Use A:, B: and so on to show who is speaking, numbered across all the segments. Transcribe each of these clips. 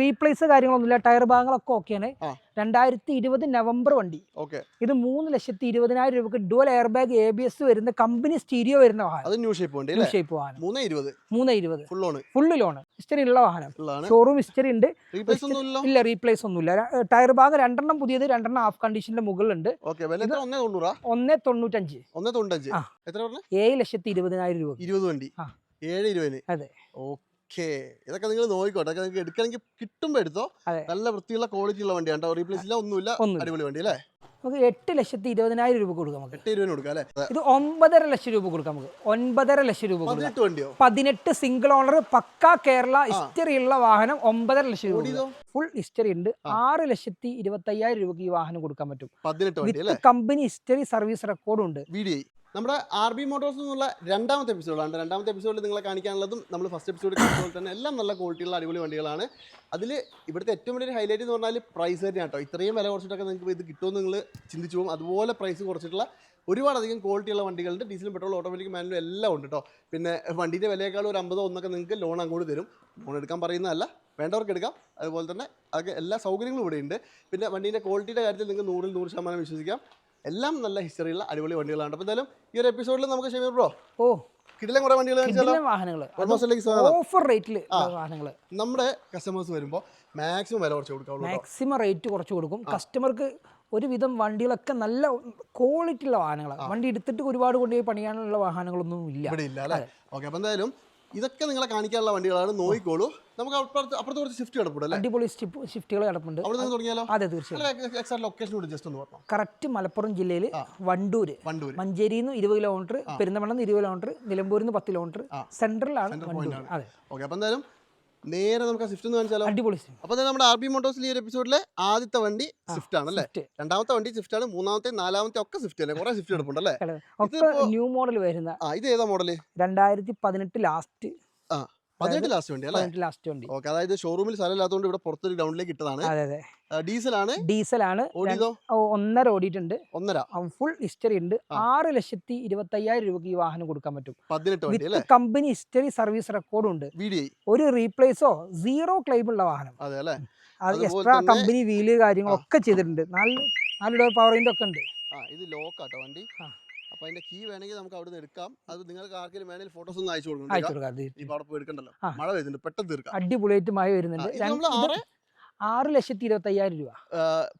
A: Replace കാര്യങ്ങളൊന്നുമില്ല. Tyre ഭാഗങ്ങളൊക്കെ ഓക്കെയാണ്. രണ്ടായിരത്തി ഇരുപത് നവംബർ വണ്ടി.
B: ഓക്കെ
A: ഇത് മൂന്ന് ലക്ഷത്തി ഇരുപതിനായിരം രൂപക്ക് dual airbag A B S വരുന്ന കമ്പനി സ്റ്റീരിയോ വരുന്ന വാഹനം.
B: ന്യൂ ഷേപ്പ്
A: വാഹനം.
B: മൂന്ന് ഇരുപത്. ഫുൾ
A: ലോൺ ഹിസ്റ്ററി ഉള്ള വാഹനം. ഷോറൂം ഹിസ്റ്ററി ഉണ്ട്. ഇല്ല റീപ്ലേസ് ഒന്നുമില്ല. ടയർ ഭാഗം രണ്ടെണ്ണം പുതിയത് രണ്ടെണ്ണം ഹാഫ് കണ്ടീഷന്റെ മുകളിലുണ്ട്.
B: ഒന്നേ തൊണ്ണൂറാ
A: ഒന്നേ തൊണ്ണൂറ്റഞ്ച്. ഏഴ് ലക്ഷത്തി ഇരുപതിനായിരം രൂപ
B: ഇരുപത് വണ്ടി. ഏഴ് ഇരുപതിന്.
A: അതെ.
B: ഓക്കെ ഇതൊക്കെ നിങ്ങൾ നോക്കിക്കോട്ടെ. നിങ്ങൾക്ക് എടുക്കണമെങ്കിൽ കിട്ടുമ്പോൾ എടുത്തോ. നല്ല വൃത്തിയുള്ള ക്വാളിറ്റി ഉള്ള വണ്ടിയാണ് കേട്ടോ. റീപ്ലേസ് ഇല്ല ഒന്നുമില്ല. അടിപൊളി വണ്ടി അല്ലേ?
A: നമുക്ക് എട്ട് ലക്ഷത്തി ഇരുപതിനായിരം രൂപ കൊടുക്കാം നമുക്ക്.
B: എട്ട് ഇരുപതിന് കൊടുക്കാം അല്ലേ?
A: ഇത് ഒമ്പതര ലക്ഷം രൂപ കൊടുക്കാം നമുക്ക്. ഒൻപതര ലക്ഷം രൂപ
B: പതിനെട്ട് വണ്ടിയോ?
A: പതിനെട്ട് സിംഗിൾ ഓണർ പക്ക കേരള ഹിസ്റ്ററി ഉള്ള വാഹനം ഒമ്പതര ലക്ഷം രൂപ ഫുൾ ഹിസ്റ്ററി ഉണ്ട്. ആറ് ലക്ഷത്തി ഇരുപത്തി അയ്യായിരം രൂപക്ക് ഈ വാഹനം കൊടുക്കാൻ പറ്റും.
B: പതിനെട്ട്
A: കമ്പനി ഹിസ്റ്ററി സർവീസ് റെക്കോർഡും ഉണ്ട്.
B: നമ്മുടെ ആർ ബി മോട്ടോഴ്സ് എന്നുള്ള രണ്ടാമത്തെ എപ്പിസോഡാണ് രണ്ടാമത്തെ എപ്പിസോഡിൽ നിങ്ങളെ കാണിക്കാനുള്ളതും നമ്മൾ ഫസ്റ്റ് എപ്പിസോഡ് കണ്ടതുപോലെ തന്നെ എല്ലാം നല്ല ക്വാളിറ്റിയുള്ള അടിപൊളി വണ്ടികളാണ്. അതിൽ ഇവിടുത്തെ ഏറ്റവും വലിയൊരു ഹൈലൈറ്റ് എന്ന് പറഞ്ഞാൽ പ്രൈസ് തന്നെയാണ് കേട്ടോ ഇത്രയും വില കുറച്ചിട്ടൊക്കെ നിങ്ങൾക്ക് ഇത് കിട്ടുമെന്ന് നിങ്ങൾ ചിന്തിച്ചു പോകും. അതുപോലെ പ്രൈസ് കുറച്ചിട്ടുള്ള ഒരുപാടധികം ക്വാളിറ്റിയുള്ള വണ്ടികളുണ്ട്. ഡീസലും പെട്രോൾ ഓട്ടോമാറ്റിക് മാനുവലും എല്ലാം ഉണ്ട് കേട്ടോ പിന്നെ വണ്ടിന്റെ വിലയേക്കാൾ ഒരു അമ്പതോ ഒന്നൊക്കെ നിങ്ങൾക്ക് ലോൺ അങ്ങോട്ട് തരും. ലോൺ എടുക്കാൻ പറയുന്നതല്ല. വേണ്ടവർക്ക് എടുക്കാം. അതുപോലെ തന്നെ അതൊക്കെ എല്ലാ സൗകര്യങ്ങളും ഇവിടെയുണ്ട്. പിന്നെ വണ്ടീന്റെ ക്വാളിറ്റിയുടെ കാര്യത്തിൽ നിങ്ങൾക്ക് നൂറിൽ നൂറ് ശതമാനം വിശ്വസിക്കാം. എല്ലാം നല്ല ഹിസ്റ്ററിയുള്ള അടിപൊളി വണ്ടികളാണ്. അപ്പോൾ എന്തായാലും ഈ ഒരു എപ്പിസോഡിൽ നമുക്ക് ഷമീർ ബ്രോ
A: ഓ.
B: കിടിലം കുറേ വണ്ടികൾ
A: ഓഫർ റേറ്റിൽ വാഹനങ്ങൾ
B: നമ്മുടെ കസ്റ്റമേഴ്സ് വരുമ്പോൾ മാക്സിമം വില കുറച്ച് കൊടുക്കാം
A: മാക്സിമം റേറ്റ് കുറച്ച് കൊടുക്കും. കസ്റ്റമർക്ക് ഒരുവിധം വണ്ടികളൊക്കെ നല്ല ക്വാളിറ്റി ഉള്ള വാഹനങ്ങളാണ് വണ്ടി എടുത്തിട്ട് ഒരുപാട് കൊണ്ടുപോയി പണിയാനുള്ള വാഹനങ്ങളൊന്നും ഇല്ല.
B: ഇവിടെ ഇല്ല അല്ലേ? ഓക്കെ അപ്പോൾ എന്തായാലും ഇതൊക്കെ നിങ്ങളെ കാണിക്കാനുള്ള വണ്ടികളാണ്. നോയിക്കോളൂ നമുക്ക് അപ്പുറത്ത് അപ്പുറത്ത് കുറച്ച് ഷിഫ്റ്റ് കിടപ്പുണ്ട് അല്ലേ?
A: അടിപൊളി ഷിഫ്റ്റുകൾ കിടപ്പുണ്ട്.
B: അവിടെ നിന്ന് തുടങ്ങിയാലോ?
A: അതെ തീർച്ചയായും.
B: എക്സാക്ട് ലൊക്കേഷൻ കൂടി ജസ്റ്റ് ഒന്ന് പറഞ്ഞു?
A: കറക്റ്റ് മലപ്പുറം ജില്ലയിൽ വണ്ടൂർ
B: വണ്ടൂർ
A: മഞ്ചേരി നിന്ന് ഇരുപത് കിലോമീറ്റർ പെരുന്തമണ്ണ നിന്ന് ഇരുപത് കിലോമീറ്റർ നിലമ്പൂരിൽ നിന്ന് പത്ത് കിലോമീറ്റർ സെൻട്രലാണ് വണ്ടൂർ അതെ.
B: ഓക്കെ അപ്പം എന്തായാലും നേരെ നമുക്ക് ആ സ്വിഫ്റ്റ് ഒന്ന് കാണിച്ചാലോ?
A: അടിപൊളി
B: തന്നെ നമ്മുടെ ആർ ബി മോട്ടോഴ്സിൽ ഈ ഒരു എപ്പിസോഡിലെ ആദ്യത്തെ വണ്ടി സ്വിഫ്റ്റ് ആണ് അല്ലേ രണ്ടാമത്തെ വണ്ടി സ്വിഫ്റ്റ് ആണ് മൂന്നാമത്തെ നാലാമത്തെ ഒക്കെ സ്വിഫ്റ്റ് അല്ലേ? കുറെ സ്വിഫ്റ്റ് എടുപ്പുണ്ട് അല്ലേ?
A: ന്യൂ മോഡൽ വരുന്ന
B: ആ ഇത് ഏതാ മോഡൽ?
A: രണ്ടായിരത്തി പതിനെട്ട് ലാസ്റ്റ്.
B: പതിനെട്ട് ലാസ്റ്റ് വണ്ടി അല്ലേ?
A: പതിനെട്ട് ലാസ്റ്റ് വണ്ടി.
B: ഓക്കെ അതായത് ഷോറൂമിൽ സ്ഥലമില്ലാത്തതുകൊണ്ട് ഇവിടെ പുറത്തൊരു ഗ്രൗണ്ടിലേക്ക് ഇട്ടതാണ്.
A: അതെ അതെ.
B: ഡീസലാണ്?
A: ഡീസലാണ്.
B: ഓടിയതോ?
A: ഒന്നര ഓടിയിട്ടുണ്ട്.
B: ഒന്നര?
A: ഫുൾ ഹിസ്റ്ററി ഉണ്ട്. ആറ് ലക്ഷത്തി ഇരുപത്തി അയ്യായിരം രൂപക്ക് ഈ വാഹനം കൊടുക്കാൻ പറ്റും.
B: പതിനെട്ട്
A: കമ്പനി ഹിസ്റ്ററി സർവീസ് റെക്കോർഡും ഉണ്ട്. ഒരു റീപ്ലേസോ സീറോ ക്ലെയിം ഉള്ള വാഹനം.
B: അതെ അല്ലേ?
A: അത് എക്സ്ട്രാ കമ്പനി വീൽ കാര്യങ്ങളൊക്കെ ചെയ്തിട്ടുണ്ട്. നാല് നാല് ഡോർ പവർ വിൻഡോ ഒക്കെ ഉണ്ട്.
B: ഇത് ലോക്കാട്ടോ വണ്ടി.
A: ആ.
B: അപ്പൊ അതിന്റെ കീ വേണമെങ്കിൽ നമുക്ക് അവിടെ നിന്ന് എടുക്കാം. അത് നിങ്ങൾക്ക് ആർക്കെങ്കിലും വേണമെങ്കിൽ ഫോട്ടോസ് ഒന്ന് അയച്ചു കൊടുക്കണം. ഇപ്പൊ അവിടെ പോയി എടുക്കണ്ടല്ലോ. മഴ വരുന്നുണ്ട് പെട്ടെന്ന് തീർക്കാം.
A: അടിപൊളിയായിട്ട് മഴ വരുന്നുണ്ട്
B: ഇത്
A: ഇത്
B: ആറ്?
A: ലക്ഷത്തി ഇരുപത്തി അയ്യായിരം രൂപ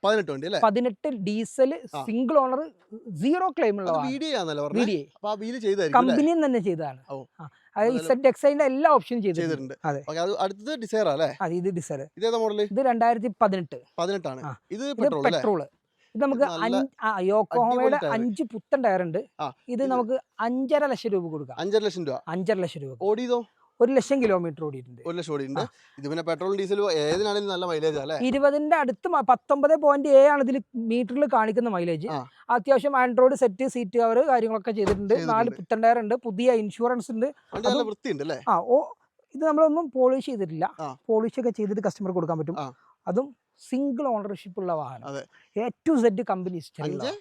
B: പതിനെട്ട് വണ്ടി അല്ലേ?
A: പതിനെട്ട് diesel single owner zero claim ഉള്ള കമ്പനിയും? തന്നെ ചെയ്തതാണ്. ഇസഡ് എക്സൈന്റെ എല്ലാ ഓപ്ഷനും ചെയ്തിട്ടുണ്ട്.
B: അടുത്തത് ഡിസൈർ അല്ലേ
A: ഇത് ഡിസൈർ
B: ഇതേതാ മോഡൽ
A: ഇത് രണ്ടായിരത്തി പതിനെട്ട്.
B: പതിനെട്ടാണ്. ഇത്
A: ഇത്
B: പെട്രോൾ
A: ഇത് നമുക്ക് യോക്കോഹോമയുടെ അഞ്ച് പുത്തൻ ടയർ ഉണ്ട് ഇത് നമുക്ക് അഞ്ചര ലക്ഷം രൂപ കൊടുക്കാം.
B: അഞ്ചര ലക്ഷം രൂപ.
A: അഞ്ചര ലക്ഷം രൂപ
B: ഓടിയതോ?
A: ഒരു ലക്ഷം കിലോമീറ്റർ ഓടിയിട്ടുണ്ട്.
B: ഒരു ലക്ഷം ഓടിയിട്ടുണ്ട്. ഇത് പിന്നെ പെട്രോളും ഡീസലും ഏതിനാണെങ്കിലും നല്ല മൈലേജ് അല്ലേ?
A: ഇരുപതിന്റെ അടുത്ത് പത്തൊമ്പത് പോയിന്റ് ഏഴ് ആണ് ഇതിൽ മീറ്ററിൽ കാണിക്കുന്ന മൈലേജ് അത്യാവശ്യം ആൻഡ്രോയിഡ് സെറ്റ് സീറ്റ് കവർ കാര്യങ്ങളൊക്കെ ചെയ്തിട്ടുണ്ട്. നാല്. പുത്തൻ ടയർ ഉണ്ട്. പുതിയ ഇൻഷുറൻസ് ഉണ്ട് ആ ഓ ഇത് നമ്മളൊന്നും പോളിഷ് ചെയ്തിട്ടില്ല. പോളിഷ് ഒക്കെ ചെയ്തിട്ട് കസ്റ്റമർ കൊടുക്കാൻ പറ്റും. അതും സിംഗിൾ ഓണർഷിപ്പ് ഉള്ള വാഹനം. എ ടു സെഡ് കമ്പനി
B: അഞ്ച്?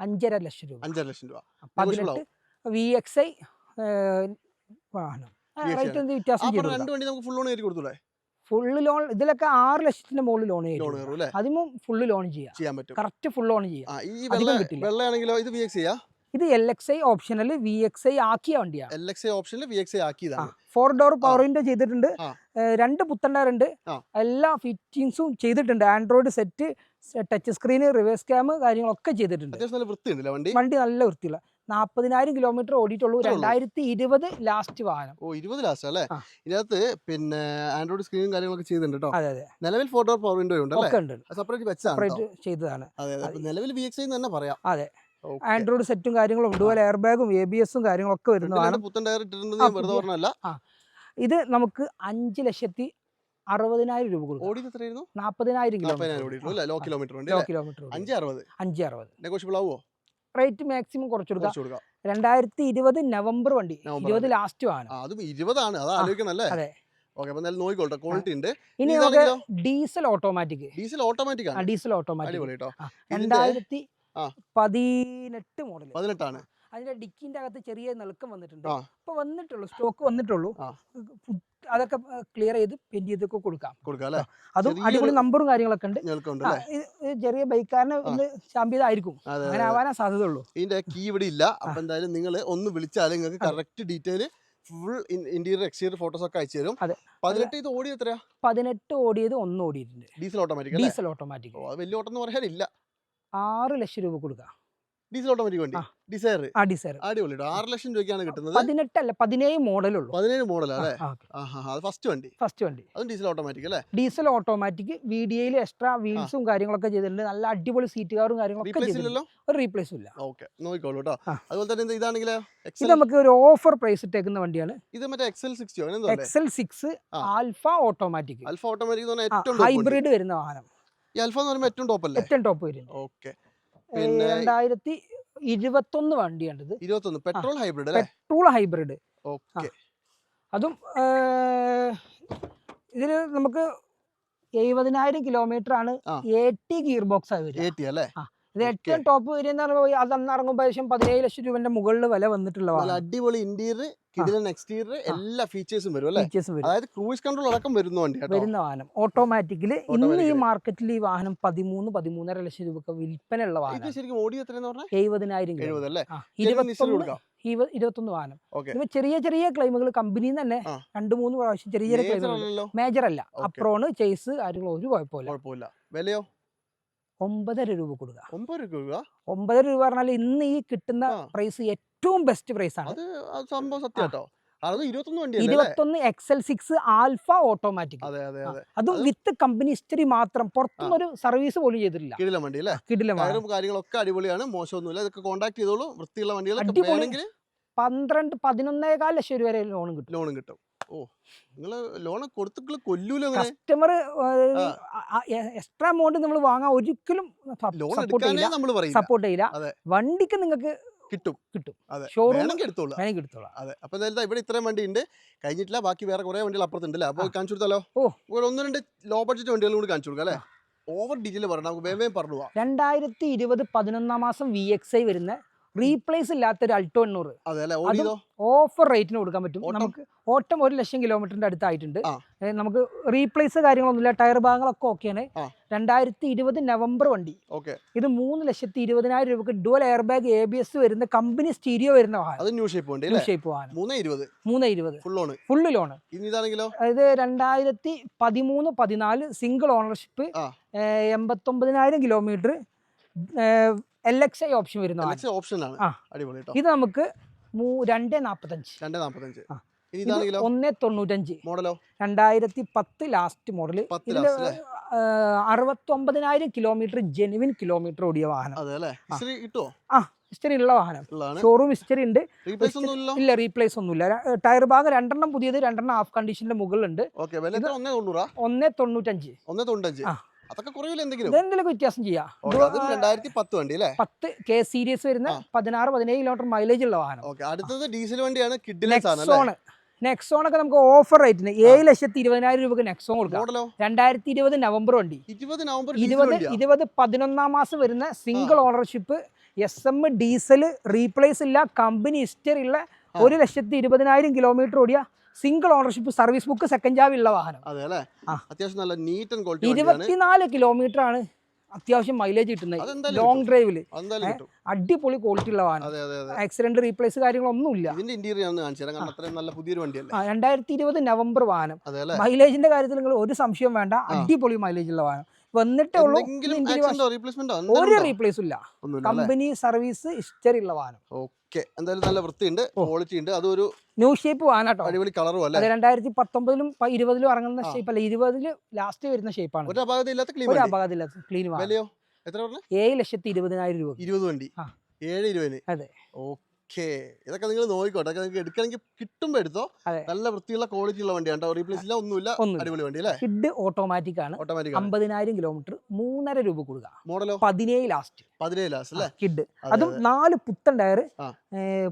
A: അഞ്ചര ലക്ഷം രൂപ.
B: അഞ്ചര ലക്ഷം രൂപ.
A: പതിനെട്ട് വി എക്സ് ഐ വാഹനം. റേറ്റ് എന്ത് വ്യത്യാസം
B: ഫുൾ ലോൺ
A: ഫുള്ള് ലോൺ ഇതിലൊക്കെ ആറ് ലക്ഷത്തിന്റെ മുകളിൽ ലോൺ ചെയ്യും അതിനും ഫുള്ള് ലോൺ ചെയ്യാം.
B: ചെയ്യാൻ പറ്റും.
A: കറക്റ്റ് ഫുൾ ലോൺ ചെയ്യാം.
B: വെള്ളയാണെങ്കിലോ ഇത് വി എക്സ് ചെയ്യാ
A: ഇത് എൽ എക്സ് ഐ ഓപ്ഷനിൽ വി എക്സ് ഐ ആക്കിയ വണ്ടിയാണ്
B: എൽ എക്സ് ഐ ഓപ്ഷനിൽ വി എക്സ് ഐ ആക്കിയതാണ്.
A: ഫോർ ഡോർ പവർ വിൻഡോ ചെയ്തിട്ടുണ്ട്. രണ്ട് പുത്തൻ പുത്തണ്ടാറുണ്ട്
B: ആ.
A: എല്ലാ ഫിറ്റിങ്സും ചെയ്തിട്ടുണ്ട്. Android set touch screen reverse cam കാര്യങ്ങളൊക്കെ ചെയ്തിട്ടുണ്ട്.
B: വണ്ടി?
A: വണ്ടി നല്ല വൃത്തിയുള്ള. നാൽപ്പതിനായിരം കിലോമീറ്റർ ഓടിയിട്ടുള്ളൂ. രണ്ടായിരത്തി ഇരുപത് ലാസ്റ്റ് വാഹനം.
B: ഓ ഇരുപത് ലാസ്റ്റ് അല്ലേ? ഇതിനകത്ത് പിന്നെ ആൻഡ്രോയിഡ് സ്ക്രീനും കാര്യങ്ങളൊക്കെ ചെയ്തിട്ടുണ്ട് കേട്ടോ
A: അതെ അതെ.
B: നിലവിൽ ഫോർ ഡോർ പവർ വിൻഡോ ഉണ്ട്. സെപ്പറേറ്റ് വെച്ചാണ്
A: ചെയ്തതാണ്.
B: അതെ അതെ. അപ്പൊ നിലവിൽ വി എക്സ് തന്നെ പറയാം.
A: അതെ. ആൻഡ്രോയിഡ് സെറ്റും കാര്യങ്ങളും ഡുവൽ എയർ ബാഗും എ ബി എസും കാര്യങ്ങളൊക്കെ വരുന്നതാണ്. ഇത് നമുക്ക് അഞ്ച് ലക്ഷത്തി അറുപതിനായിരം രൂപ കൊടുക്കും. നാൽപ്പതിനായിരം കിലോമീറ്റർ.
B: അഞ്ച് അറുപത്. ആവുമോ
A: റേറ്റ് മാക്സിമം കുറച്ച് കൊടുക്കാം. രണ്ടായിരത്തി ഇരുപത് നവംബർ വണ്ടി. ഇരുപത് ലാസ്റ്റ്
B: ആണ് അതും ക്വാളിറ്റി ഉണ്ട്.
A: ഇനി? നമുക്ക് diesel automatic.
B: Diesel automatic
A: diesel automatic. രണ്ടായിരത്തി. പതിനെട്ട് മോഡൽ
B: പതിനെട്ടാണ്.
A: അതിന്റെ ഡിക്കിന്റെ അകത്ത് ചെറിയ നിളക്കം വന്നിട്ടുണ്ട്.
B: അപ്പൊ
A: ഇപ്പൊ വന്നിട്ടുള്ളൂ സ്റ്റോക്ക് വന്നിട്ടുള്ളൂ. അതൊക്കെ ക്ലിയർ ചെയ്ത് പെയിന്റ് ചെയ്തൊക്കെ കൊടുക്കാം. അതും അടിപൊളി നമ്പറും കാര്യങ്ങളൊക്കെ ഉണ്ട്. ചെറിയ ബൈക്കാരനെ ഒന്ന് ചാമ്പ്യതായിരിക്കും അങ്ങനെ ആവാനാ സാധ്യതയുള്ളൂ.
B: ഇതിന്റെ കീ ഇവിടെ ഇല്ല. അപ്പൊ എന്തായാലും നിങ്ങൾ ഒന്ന് വിളിച്ചാൽ നിങ്ങൾക്ക് correct detail full interior exterior photos ഒക്കെ അയച്ചു തരും. പതിനെട്ട് ഇത് ഓടിയത് എത്രയാ?
A: പതിനെട്ട് ഓടിയത് ഒന്ന് ഓടിയിട്ടുണ്ട്.
B: ഡീസൽ ഓട്ടോമാറ്റിക്
A: ഡീസൽ ഓട്ടോമാറ്റിക്
B: വലിയ ഓട്ടം എന്ന് പറയാനില്ല.
A: ആറ് ലക്ഷം രൂപ കൊടുക്കുക
B: ഡീസൽ ഓട്ടോമാറ്റിക് വണ്ടി. ഡിസയർ
A: ആ ഡിസയർ
B: അടിപൊളി. ആറ് ലക്ഷം രൂപയ്ക്കാണ് കിട്ടുന്നത്.
A: പതിനെട്ടല്ല പതിനേഴ് മോഡലുള്ളൂ
B: പതിനേഴ് മോഡൽ അല്ലേ? അത് ഫസ്റ്റ് വണ്ടി.
A: ഫസ്റ്റ് വണ്ടി.
B: അതും ഡീസൽ ഓട്ടോമാറ്റിക് അല്ലേ?
A: ഡീസൽ ഓട്ടോമാറ്റിക് വി ഡി ഐയിൽ എക്സ്ട്രാ വീൽസും കാര്യങ്ങളൊക്കെ ചെയ്തിട്ടുണ്ട്. നല്ല അടിപൊളി സീറ്റ് കവറും കാര്യങ്ങളൊക്കെ ചെയ്തിട്ടുണ്ട്. ഒരു റീപ്ലേസും ഇല്ല.
B: ഓക്കെ നോക്കിക്കോളൂ കേട്ടോ അതുപോലെ തന്നെ ഇത്
A: ഇത് നമുക്ക് ഒരു ഓഫർ പ്രൈസ് ഇട്ടേക്കുന്ന വണ്ടിയാണ്.
B: ഇത് മറ്റേ എക്സൽ അല്ലേ?
A: XL six alpha automatic
B: alpha automatic
A: hybrid വരുന്ന വാഹനം.
B: ഈ അൽഫ എന്ന് പറയുമ്പോൾ ഏറ്റവും ടോപ്പ് അല്ലേ?
A: ഏറ്റവും ടോപ്പ് വരുന്നത്.
B: ഓക്കെ. പിന്നെ
A: രണ്ടായിരത്തി ഇരുപത്തൊന്ന് വണ്ടിയാണിത്.
B: ഇരുപത്തൊന്ന് petrol hybrid
A: petrol hybrid
B: okay.
A: അതും ഇതിൽ നമുക്ക് എഴുപതിനായിരം കിലോമീറ്റർ ആണ്. എ ടി ഗിയർ ബോക്സ് ആയി വരിക.
B: അല്ലേ?
A: ഇത് ഏറ്റവും ടോപ്പ് വരിക എന്ന് പറയുമ്പോൾ അത് അന്ന് ഇറങ്ങുമ്പോൾ ഏകദേശം പതിനേഴ് ലക്ഷം രൂപന്റെ മുകളിൽ വില വന്നിട്ടുള്ള
B: അടിപൊളി ഇന്റീരിയർ കിടിലൻ എക്സ്റ്റീരിയർ എല്ലാ ഫീച്ചേഴ്സും വരും അല്ലേ? അതായത് ക്രൂസ് കൺട്രോൾ അടക്കം വരുന്ന വണ്ടി
A: വരുന്ന വാഹനം. ഓട്ടോമാറ്റിക്കലി ഇന്ന് ഈ. മാർക്കറ്റിൽ ഈ വാഹനം പതിമൂന്ന് പതിമൂന്നര ലക്ഷം രൂപ വിൽപ്പനയുള്ള വാഹനം
B: ശരിക്കും ഓടി എത്രയെന്ന് പറഞ്ഞാൽ
A: എഴുപതിനായിരം ഇരുപത്തൊന്ന് വാഹനം. ഇപ്പൊ ചെറിയ ചെറിയ ക്ലെയിമുകൾ കമ്പനിയിൽ തന്നെ രണ്ടു മൂന്ന് പ്രാവശ്യം ചെറിയ ചെറിയ ക്ലെയിമുകൾ മേജർ അല്ല. അപ്രോണ് ചേസ് കാര്യങ്ങളോ ഒരു കുഴപ്പമില്ല
B: കുഴപ്പമില്ല വിലയോ?
A: ഒമ്പതര രൂപ കൊടുക്കുക
B: ഒമ്പത് രൂപ?
A: ഒമ്പതര രൂപ പറഞ്ഞാൽ ഇന്ന് ഈ കിട്ടുന്ന പ്രൈസ് ഏറ്റവും ബെസ്റ്റ് പ്രൈസ് ആണ്.
B: അത് അത് സംഭവം സത്യം കേട്ടോ അത് ഇരുപത്തൊന്ന് X
A: L XL six alpha automatic
B: അതെ
A: വിത്ത് കമ്പനി ഹിസ്റ്ററി മാത്രം. പുറത്തുനിന്ന് ഒരു സർവീസ് പോലും ചെയ്തിട്ടില്ല.
B: കിടില വണ്ടി അല്ലേ
A: കിടിലം.
B: കാര്യങ്ങളൊക്കെ അടിപൊളിയാണ്. മോശമൊന്നുമില്ല. ഇതൊക്കെ കോൺടാക്ട് ചെയ്തോളൂ. വൃത്തിയുള്ള വണ്ടികൾ
A: പന്ത്രണ്ട് പതിനൊന്നേകാൽ ലക്ഷം രൂപ വരെ ലോണും കിട്ടും.
B: ലോണും കിട്ടും. ഓ നിങ്ങൾ ലോൺ കൊടുത്തിട്ട് കൊല്ലൂല
A: കസ്റ്റമർ എക്സ്ട്രാ എമൗണ്ട് നമ്മൾ വാങ്ങാൻ ഒരിക്കലും സപ്പോർട്ട് ചെയ്യില്ല. വണ്ടിക്ക് നിങ്ങൾക്ക്
B: കിട്ടും.
A: കിട്ടും.
B: അതെ. വേണമെങ്കിൽ എടുത്തോളൂ.
A: വേണമെങ്കിൽ എടുത്തോളാം.
B: അതെ. അപ്പോൾ എന്തായാലും ഇവിടെ ഇത്രയും വണ്ടി ഉണ്ട് കഴിഞ്ഞിട്ടില്ല ബാക്കി വേറെ കുറെ വണ്ടികൾ അപ്പുറത്തുണ്ടല്ലേ അപ്പോൾ കാണിച്ചു കൊടുത്താലോ?
A: ഓ.
B: ഒന്ന് രണ്ട് ലോ ബഡ്ജറ്റ് വണ്ടികളും കൂടി കാണിച്ചു കൊടുക്കാം അല്ലേ? ഓവർ ഡീറ്റെയിൽ പറഞ്ഞാൽ നമുക്ക് വേഗം പറഞ്ഞു
A: രണ്ടായിരത്തി ഇരുപത് പതിനൊന്നാം മാസം വി എക്സ് ഐ വരുന്ന റീപ്ലേസ് ഇല്ലാത്ത ഒരു അൾട്ടോ എണ്ണൂറ്. ഓഫർ റേറ്റിന് കൊടുക്കാൻ പറ്റും. നമുക്ക് ഓട്ടം ഒരു ലക്ഷം കിലോമീറ്ററിന്റെ അടുത്തായിട്ടുണ്ട്. നമുക്ക് റീപ്ലേസ് കാര്യങ്ങളൊന്നുമില്ല. ടയർ ഭാഗങ്ങളൊക്കെ ഓക്കെയാണ്. രണ്ടായിരത്തി ഇരുപത് നവംബർ വണ്ടി.
B: ഓക്കെ.
A: ഇത് മൂന്ന് ലക്ഷത്തി ഇരുപതിനായിരം രൂപക്ക് dual air bag A B S വരുന്ന കമ്പനി സ്റ്റീരിയോ വരുന്ന
B: മൂന്ന് ഇരുപത്.
A: ഫുള്ള്
B: ലോൺ
A: അതായത് രണ്ടായിരത്തി പതിമൂന്ന് പതിനാല് സിംഗിൾ ഓണർഷിപ്പ്
B: എൺപത്തി
A: ഒമ്പതിനായിരം kilometre L X I option വരുന്ന
B: അടിപൊളി
A: ഇത് നമുക്ക് രണ്ടേ
B: ഇതാണെങ്കിലോ?
A: ഒന്നേ തൊണ്ണൂറ്റഞ്ച്.
B: മോഡലോ?
A: രണ്ടായിരത്തി പത്ത് ലാസ്റ്റ് മോഡൽ ഇതിൽ അറുപത്തൊമ്പതിനായിരം കിലോമീറ്റർ ജെനുവിൻ കിലോമീറ്റർ ഓടിയ വാഹനം. ആ.
B: ഹിസ്റ്ററി കിട്ടുമോ
A: ആ ഹിസ്റ്ററി ഉള്ള വാഹനം. ഷോറൂം ഹിസ്റ്ററി ഉണ്ട്. ഇല്ല റീപ്ലേസ് ഒന്നുമില്ല ടയർ ഭാഗം രണ്ടെണ്ണം പുതിയത് രണ്ടെണ്ണം ഹാഫ് കണ്ടീഷന്റെ മുകളിലുണ്ട്.
B: ഒന്നേ തൊണ്ണൂറാ?
A: ഒന്നേ തൊണ്ണൂറ്റഞ്ച്.
B: ഒന്നേ തൊണ്ണൂറ്റഞ്ച്.
A: ആ.
B: അതൊക്കെ എന്തെങ്കിലും?
A: വ്യത്യാസം ചെയ്യാം.
B: രണ്ടായിരത്തി പത്ത് വണ്ടി അല്ലേ?
A: പത്ത് കെ സീരീസ് വരുന്ന. പതിനാറ് പതിനേഴ് കിലോമീറ്റർ മൈലേജ് ഉള്ള വാഹനം.
B: അടുത്തത് ഡീസൽ വണ്ടിയാണ് കിഡിലെ സാധനം
A: നെക്സോൺ ഒക്കെ നമുക്ക് ഓഫർ റേറ്റിന് ഏഴ് ലക്ഷത്തി ഇരുപതിനായിരം രൂപക്ക് നെക്സോൺ കൊടുക്കാം. രണ്ടായിരത്തി ഇരുപത് നവംബർ വണ്ടി.
B: ഇരുപത് നവംബർ
A: ഇരുപത് ഇരുപത് പതിനൊന്നാം മാസം വരുന്ന single ownership S M diesel replace ഇല്ല കമ്പനി ഹിസ്റ്ററി ഉള്ള. ഒരു ലക്ഷത്തി ഇരുപതിനായിരം കിലോമീറ്റർ ഓടിയ single ownership service book second jab ഉള്ള വാഹനം.
B: അതെ അല്ലേ? അത്യാവശ്യം നല്ല നീറ്റ് ആൻഡ് ക്വാളിറ്റി
A: ഇരുപത്തിനാല് കിലോമീറ്റർ ആണ് അത്യാവശ്യം മൈലേജ് കിട്ടുന്നത്. ലോങ്?
B: കിട്ടും.
A: അടിപൊളി ക്വാളിറ്റി ഉള്ള വാഹനം. ആക്സിഡന്റ് റീപ്ലേസ് കാര്യങ്ങളൊന്നുമില്ല
B: ഇതിന്റെ ഇന്റീരിയർ ആണ് കാണിച്ചു തരാം അത്രയും നല്ല പുതിയൊരു വണ്ടിയല്ലേ?
A: രണ്ടായിരത്തി ഇരുപത് നവംബർ വാഹനം. മൈലേജിന്റെ കാര്യത്തിൽ നിങ്ങൾ ഒരു സംശയം വേണ്ട. അടിപൊളി മൈലേജ് ഉള്ള വാഹനം. വന്നിട്ടേ ഉള്ളൂ. ഒരു റീപ്ലേസ് ഇല്ല. കമ്പനി സർവീസ് ഹിസ്റ്ററി ഉള്ള വാഹനം.
B: ഓക്കെ. എന്തായാലും നല്ല വൃത്തിയുണ്ട്. ക്വാളിറ്റി ഉണ്ട്. അതൊരു
A: ന്യൂ ഷേപ്പ് വാനാട്ടോ
B: അടിപൊളി കളറും അല്ലേ?
A: രണ്ടായിരത്തി പത്തൊമ്പതിലും ഇരുപതിലും ഇറങ്ങുന്ന ഷേപ്പ് അല്ല. ഇരുപതിൽ ലാസ്റ്റ് വരുന്ന ഷേപ്പാണ്
B: ഒരു അപാകത ഇല്ലാത്ത ക്ലീൻ
A: ഒരു അപകടമില്ലാത്ത ക്ലീൻ
B: വിലയോ? എത്ര പറഞ്ഞു?
A: ഏഴ് ലക്ഷത്തി ഇരുപതിനായിരം രൂപ.
B: ഇരുപത് വണ്ടി. ഏഴ് ഇരുപതിന്?
A: അതെ.
B: ഓക്കെ. ഇതൊക്കെ നിങ്ങൾ നോക്കിക്കോട്ടെ. നിങ്ങൾക്ക് എടുക്കണമെങ്കിൽ കിട്ടുമ്പോൾ എടുത്തോ. നല്ല വൃത്തിയുള്ള ക്വാളിറ്റി ഉള്ള വണ്ടിയാണ് റീപ്ലേസ് ഇല്ല ഒന്നുമില്ല. അടിപൊളി വണ്ടി അല്ലേ?
A: ഹിഡ് ഓട്ടോമാറ്റിക് ആണ്.
B: ഓട്ടോമാറ്റിക്
A: അമ്പതിനായിരം കിലോമീറ്റർ മൂന്നര രൂപ കൊടുക്കുക.
B: മോഡലോ
A: പതിനേഴ് ലാസ്റ്റ്
B: പതിനേഴ് ലാസ്റ്റ് അല്ലേ?
A: കിഡ്
B: അതും
A: നാല് പുത്തൻ ടയർ.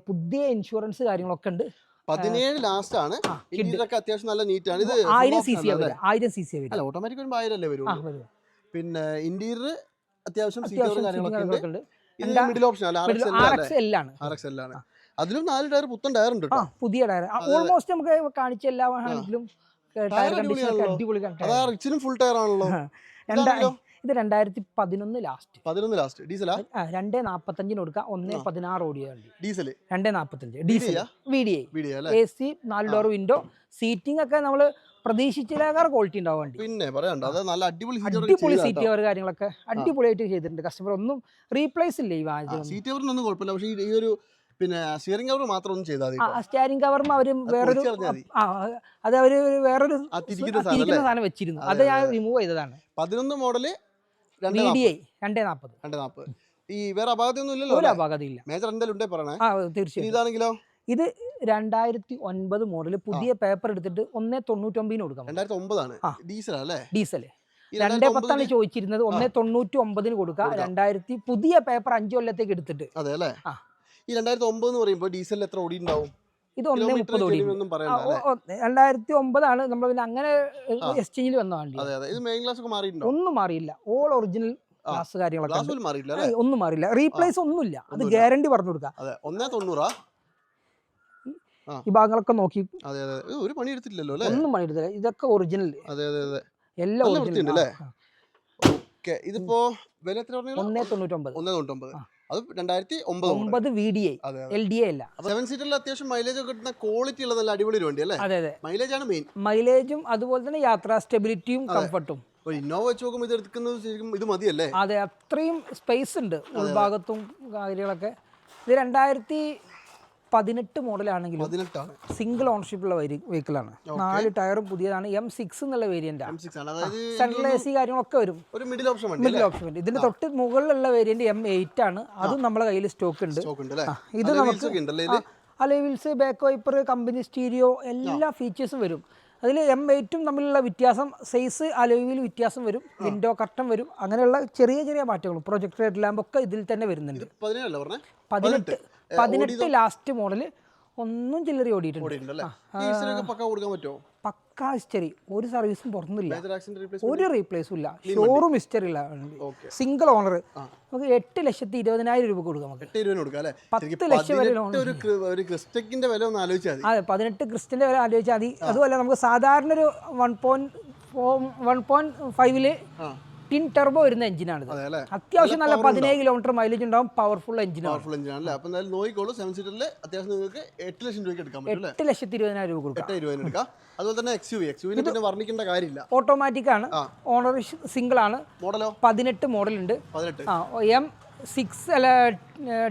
A: പുതിയ ഇൻഷുറൻസ് കാര്യങ്ങളൊക്കെ ഉണ്ട്.
B: പതിനേഴ് ലാസ്റ്റ് ആണ്. ഇന്റീരിയർ അത്യാവശ്യം നല്ല നീറ്റ് ആണ്. ഇത്
A: ആയിരം സി സി ആയിരം സി സി
B: അല്ല ഓട്ടോമാറ്റിക് വരുമ്പോൾ ആയിരം അല്ലേ
A: വരും.
B: പിന്നെ ഇന്റീരിയർ അത്യാവശ്യം
A: സീറ്റുകളും
B: കാര്യങ്ങളൊക്കെ ഉണ്ട്. മിഡിൽ ഓപ്ഷൻ ആണ്. അതിലും നാല് ടയർ പുത്തൻ ടയർ ഉണ്ട്
A: പുതിയ ടയർ. ഓൾമോസ്റ്റ് നമുക്ക് കാണിച്ച എല്ലാ വാഹനത്തിലും. അടിപൊളി
B: ഫുൾ ടയർ. ആണല്ലോ?
A: ഇത് രണ്ടായിരത്തി പതിനൊന്ന് ലാസ്റ്റ്
B: പതിനൊന്ന് ലാസ്റ്റ് ഡീസലാ
A: രണ്ടേ നാപ്പത്തഞ്ചിന് കൊടുക്കുക ഒന്നേ പതിനാറ് ഓടിയ വണ്ടി.
B: ഡീസൽ
A: രണ്ടേ നാപ്പത്തഞ്ച്. Diesel V D A C നാല് ഡോർ വിൻഡോ സീറ്റിംഗ് ഒക്കെ നമ്മൾ പ്രതീക്ഷിച്ചതിലേക്കാൾ ക്വാളിറ്റി ഉണ്ടാവും വണ്ടി.
B: പിന്നെ പറയണ്ട അത് നല്ല അടിപൊളി
A: അടിപൊളി സീറ്റ് കവർ കാര്യങ്ങളൊക്കെ അടിപൊളിയായിട്ട് ചെയ്തിട്ടുണ്ട്. കസ്റ്റമർ ഒന്നും റീപ്ലേസ് ഇല്ല ഈ വാഹനത്തിൽ
B: സീറ്റ് കവറിനൊന്നും കുഴപ്പമില്ല. പക്ഷേ ഈ- ഒരു പിന്നെ സ്റ്റിയറിംഗ് കവർ മാത്രം ഒന്നും ചെയ്താൽ
A: സ്റ്റിയറിംഗ് കവറും അവർ വേറൊരു അത് അവർ വേറൊരു
B: തിരിക്കുന്ന സാധനം
A: വെച്ചിരുന്നു.
B: അത്
A: ഞാൻ റിമൂവ് ചെയ്തതാണ്.
B: പതിനൊന്ന് മോഡൽ രണ്ടേ നാപ്പത്.
A: രണ്ടേ
B: നാൽപ്പത് ഈ വേറെ അപാകതയൊന്നും ഇല്ലല്ലോ
A: ഒരു അപാകതയില്ല.
B: മേജർ എന്തെങ്കിലും ഉണ്ടേ പറയണേ?
A: തീർച്ചയായും
B: ഇതാണെങ്കിലോ?
A: ഇത് രണ്ടായിരത്തി ഒൻപത് മോഡൽ പുതിയ പേപ്പർ എടുത്തിട്ട് ഒന്നേ തൊണ്ണൂറ്റൊമ്പതിന് കൊടുക്കാം
B: ഡീസൽ
A: രണ്ടേ പത്താണ് ചോദിച്ചിരുന്നത് ഒന്നേ തൊണ്ണൂറ്റി ഒമ്പതിന് കൊടുക്കുക
B: കൊടുക്കാം.
A: രണ്ടായിരത്തി പുതിയ പേപ്പർ അഞ്ചു കൊല്ലത്തേക്ക് എടുത്തിട്ട്.
B: അതെ അല്ലേ? ഈ രണ്ടായിരത്തി ഒമ്പത് എന്ന് പറയുമ്പോൾ ഡീസലിൽ എത്ര ഓടി ഉണ്ടാവും
A: ഇത് ഒന്നേ മുപ്പത് ഓടി. രണ്ടായിരത്തി ഒമ്പതാണ് നമ്മൾ പിന്നെ അങ്ങനെ എക്സ്ചേഞ്ചിൽ വന്ന വണ്ടി ഒന്നും മാറിയില്ല. All original. ഗ്ലാസ് കാര്യങ്ങളൊക്കെ ഒന്നും മാറിയില്ല റീപ്ലേസ് ഒന്നുമില്ല. അത് ഗ്യാരണ്ടി പറഞ്ഞു
B: കൊടുക്കാം. ഒന്നേ തൊണ്ണൂറാ?
A: ഈ ഭാഗങ്ങളൊക്കെ നോക്കി
B: അതെ അതെ. ഇത് ഒരു പണി എടുത്തില്ലല്ലോ അല്ലേ?
A: ഒന്നും പണിയെടുത്തില്ല. ഇതൊക്കെ ഒറിജിനൽ
B: അതെ അതെ അതെ.
A: എല്ലാം
B: നല്ല
A: ഒറിജിനൽ
B: വൃത്തിയുണ്ട് അല്ലേ? ഓക്കെ. ഇതിപ്പോ വില എത്ര പറഞ്ഞു
A: ഒന്നേ തൊണ്ണൂറ്റൊമ്പത്.
B: ഒന്നേ തൊണ്ണൂറ്റൊമ്പത്.
A: ആ.
B: അത് രണ്ടായിരത്തി ഒമ്പത് model.
A: ഒമ്പത് വി ഡി ഐ
B: അതെ അതെ.
A: എൽ ഡി ഐ അല്ല.
B: സെവൻ സീറ്ററിൽ അത്യാവശ്യം മൈലേജ് ഒക്കെ കിട്ടുന്ന ക്വാളിറ്റി ഉള്ള നല്ല അടിപൊളി ഒരു വണ്ടി അല്ലേ?
A: അതെ അതെ.
B: മൈലേജ് ആണ് മെയിൻ
A: മൈലേജും അതുപോലെ തന്നെ യാത്രാ സ്റ്റെബിലിറ്റിയും. കംഫർട്ടും
B: ഒരു ഇന്നോവ വെച്ച് നോക്കുമ്പോൾ ഇത് എടുക്കുന്നത് ശരിക്കും ഇത് മതിയല്ലേ?
A: അതെ അത്രയും സ്പേസ് ഉണ്ട് ഉൾഭാഗത്തും കാര്യങ്ങളൊക്കെ. ഇത് രണ്ടായിരത്തി പതിനെട്ട് മോഡലാണെങ്കിലും സിംഗിൾ വെഹിക്കിൾ ആണ് നാല് ടയറും പുതിയതാണ്. എം സിക്സ് എന്നുള്ള വേരിയന്റ് സെൻട്രൽ എ സി കാര്യങ്ങളൊക്കെ വരും.
B: ഒരു മിഡിൽ ഓപ്ഷൻ
A: ഓപ്ഷൻ ഇതിന്റെ തൊട്ട് മുകളിലുള്ള വേരിയന്റ് എം എയ്റ്റ് ആണ്. അതും നമ്മളെ കയ്യിൽ സ്റ്റോക്ക് ഉണ്ട്.
B: ഉണ്ട്
A: ഇത് നമുക്ക് alloy wheels back wiper company stereo എല്ലാ ഫീച്ചേഴ്സും വരും. അതിൽ എം എയ്റ്റും തമ്മിലുള്ള വ്യത്യാസം സൈസ് അലോയിൽ വ്യത്യാസം വരും. വിൻഡോ കർട്ടൻ വരും. അങ്ങനെയുള്ള ചെറിയ ചെറിയ മാറ്റങ്ങളും. പ്രൊജക്ടർ ഹെഡ് ലാമ്പ് ഒക്കെ ഇതിൽ തന്നെ വരുന്നുണ്ട്. പതിനെട്ട്. പതിനെട്ട് ലാസ്റ്റ് മോഡൽ ഒന്നും ചില്ലറി ഓടിയിട്ടുണ്ട്.
B: പക്ക
A: ഹിസ്റ്ററി ഒരു സർവീസും പുറത്തുനിന്നില്ല. ഒരു റീപ്ലേസും ഇല്ല. ഷോറൂം ഹിസ്റ്ററി ഇല്ല. സിംഗിൾ ഓണർ നമുക്ക് എട്ട് ലക്ഷത്തി ഇരുപതിനായിരം രൂപ കൊടുക്കാം നമുക്ക്. പത്ത് ലക്ഷം വരെ
B: ലോൺ
A: അതെ പതിനെട്ട് ക്രിസ്റ്റിന്റെ വില ആലോചിച്ചാൽ മതി. അതുമല്ല നമുക്ക് സാധാരണ ഒരു വൺ പോയിന്റ് വൺ പോയിന്റ് ഫൈവിൽ
B: ആ
A: ടർബോ വരുന്ന
B: എഞ്ചിനാണ്
A: അത്യാവശ്യം നല്ല പതിനേഴ് കിലോമീറ്റർ മൈലേജ് ഉണ്ടാവും പവർഫുൾ എഞ്ചിനാണ്
B: പവർഫുൾ എഞ്ചിനാണ് അല്ലേ? അപ്പോൾ നോക്കിക്കോളൂ സെവൻ സീറ്ററിൽ അത്യാവശ്യം നിങ്ങൾക്ക് എട്ട് ലക്ഷം രൂപയ്ക്ക് എടുക്കാൻ പറ്റും
A: എട്ട് ലക്ഷത്തി ഇരുപതിനായിരം രൂപ കൊടുക്കാം.
B: എട്ട് ഇരുപതിനായിരം എടുക്കാം. അതുപോലെ തന്നെ എക്സ് യു എക്സ് യുവിനെ പിന്നെ വർണിക്കേണ്ട കാര്യമില്ല.
A: ഓട്ടോമാറ്റിക് ആണ്. ഓണർ സിംഗിൾ ആണ്
B: മോഡലോ
A: പതിനെട്ട് മോഡൽ ഉണ്ട്
B: പതിനെട്ട്.
A: ആ എം സിക്സ് അല്ല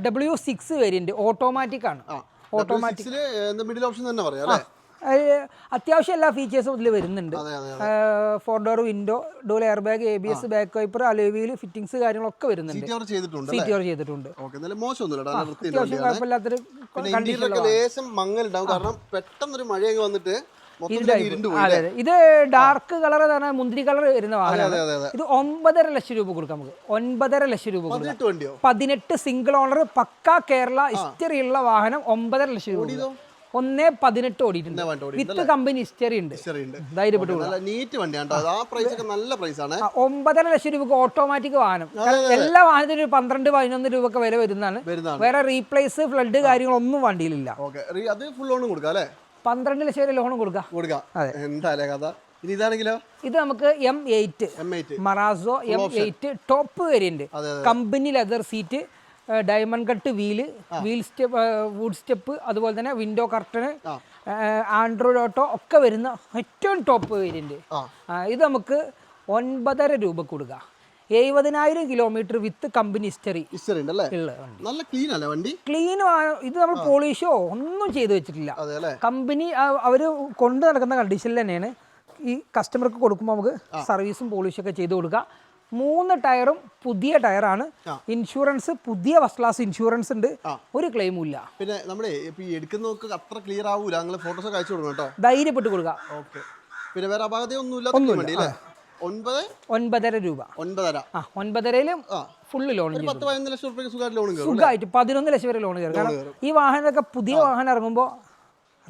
A: ഡബ്ല്യു സിക്സ് വേരിയന്റ് ഓട്ടോമാറ്റിക് ആണ്.
B: ഓട്ടോമാറ്റിക് മിഡിൽ ഓപ്ഷൻ തന്നെ പറയാം അല്ലേ?
A: അത്യാവശ്യം എല്ലാ ഫീച്ചേഴ്സും ഇതിൽ വരുന്നുണ്ട്. Four door window dual air bag A B S back wiper അലോവിയിൽ fittings കാര്യങ്ങളൊക്കെ വരുന്നുണ്ട്.
B: സീറ്റ്
A: കവർ ചെയ്തിട്ടുണ്ട് അത്യാവശ്യം കുഴപ്പമില്ലാത്തൊരു
B: കാരണം പെട്ടെന്നൊരു മഴയൊക്കെ വന്നിട്ട്
A: ഇത് ഡാർക്ക് കളർ പറഞ്ഞാൽ മുന്തിരി കളർ വരുന്ന വാഹനമാണ്. ഇത് ഒമ്പതര ലക്ഷം രൂപ കൊടുക്കാം നമുക്ക്. ഒൻപതര ലക്ഷം രൂപ കൊടുക്കാം.
B: പതിനെട്ട്
A: സിംഗിൾ ഓണർ പക്ക കേരള ഹിസ്റ്ററി ഉള്ള വാഹനം ഒമ്പതര ലക്ഷം രൂപ. ഒന്നേ പതിനെട്ട് ഓടിയിട്ടുണ്ട്. വിത്ത് കമ്പനി ഹിസ്റ്ററി ഉണ്ട്. ധൈര്യപ്പെട്ടു
B: നീറ്റ് വണ്ടിയാണ്
A: ഒമ്പതര ലക്ഷം രൂപക്ക് ഓട്ടോമാറ്റിക് വാഹനം. എല്ലാ വാഹനത്തിനും ഒരു പന്ത്രണ്ട് പതിനൊന്ന് രൂപ ഒക്കെ വില വരുന്നതാണ്. വേറെ റീപ്ലേസ് ഫ്ലഡ് കാര്യങ്ങളൊന്നും വണ്ടിയിലില്ല.
B: അത് ഫുൾ ഓണും കൊടുക്കാം അല്ലേ?
A: പന്ത്രണ്ട് ലക്ഷം വരെ ലോണും കൊടുക്കാം.
B: എന്താ കഥ. ഇനി ഇതാണെങ്കിലോ?
A: ഇത് നമുക്ക് M eight Marazzo M eight top variant company leather seat diamond cut wheel wheel step wood step അതുപോലെ തന്നെ വിൻഡോ കർട്ടന്. ആൻഡ്രോയിഡ് ഓട്ടോ ഒക്കെ വരുന്ന ഏറ്റവും ടോപ്പ് വേരിയന്റ് ഇത് നമുക്ക് ഒൻപതര രൂപ കൊടുക്കുക എഴുപതിനായിരം kilometre with company history
B: history നല്ല ക്ലീൻ അല്ലേ വണ്ടി?
A: ക്ലീൻ ഇത് നമ്മൾ പോളിഷോ ഒന്നും ചെയ്തു വെച്ചിട്ടില്ല. കമ്പനി അവർ കൊണ്ടു നടക്കുന്ന കണ്ടീഷനിൽ തന്നെയാണ് ഈ കസ്റ്റമർക്ക് കൊടുക്കുമ്പോൾ നമുക്ക് സർവീസും പോളിഷൊക്കെ ചെയ്ത് കൊടുക്കുക മൂന്ന് ടയറും പുതിയ ടയറാണ്. ഇൻഷുറൻസ് പുതിയ ഫസ്റ്റ് ക്ലാസ് ഇൻഷുറൻസ് ഉണ്ട്. ഒരു ക്ലെയിമും ഇല്ല
B: പിന്നെ നമ്മളെ എടുക്കുന്നവർക്ക് അത്ര ക്ലിയർ ആവൂല. നിങ്ങൾ ഫോട്ടോസ് അയച്ചു കൊടുക്കണം കേട്ടോ.
A: ധൈര്യപ്പെട്ട് കൊടുക്കുക
B: ഓക്കെ പിന്നെ വേറെ അപാകതയൊന്നും ഒന്നും വണ്ടി അല്ലേ? ഒൻപത്?
A: ഒൻപതര രൂപ.
B: ഒൻപതര.
A: ആ ഒൻപതരയിലും
B: ആ.
A: ഫുള്ള് ലോൺ
B: പത്ത് പതിനൊന്ന് ലക്ഷം സുഖമായിട്ട്
A: പതിനൊന്ന് ലക്ഷം വരെ ലോൺ കയറും കാരണം ഈ വാഹനമൊക്കെ പുതിയ വാഹനം ഇറങ്ങുമ്പോൾ